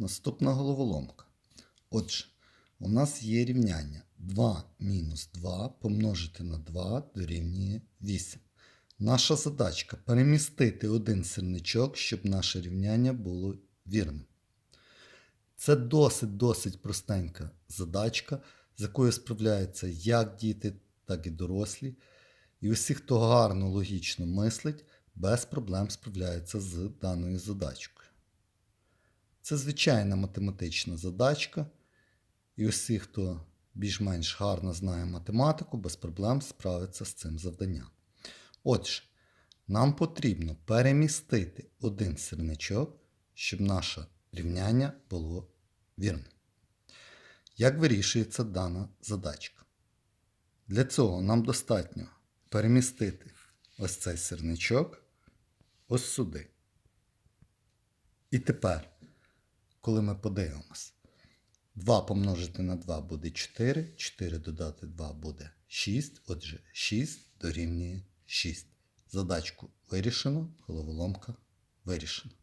Наступна головоломка. Отже, у нас є рівняння 2 мінус 2 помножити на 2 дорівнює 8. Наша задачка перемістити один сірничок, щоб наше рівняння було вірним. Це досить-досить простенька задачка, з якою справляються як діти, так і дорослі. І усі, хто гарно логічно мислить, без проблем справляються з даною задачкою. Це звичайна математична задачка, і усі, хто більш-менш гарно знає математику, без проблем справиться з цим завданням. Отже, нам потрібно перемістити один сірничок, щоб наше рівняння було вірним. Як вирішується дана задачка? Для цього нам достатньо перемістити ось цей сірничок ось сюди. І тепер, коли ми подивимось, 2 помножити на 2 буде 4, 4 додати 2 буде 6, отже 6 дорівнює 6. Задачку вирішено, головоломка вирішена.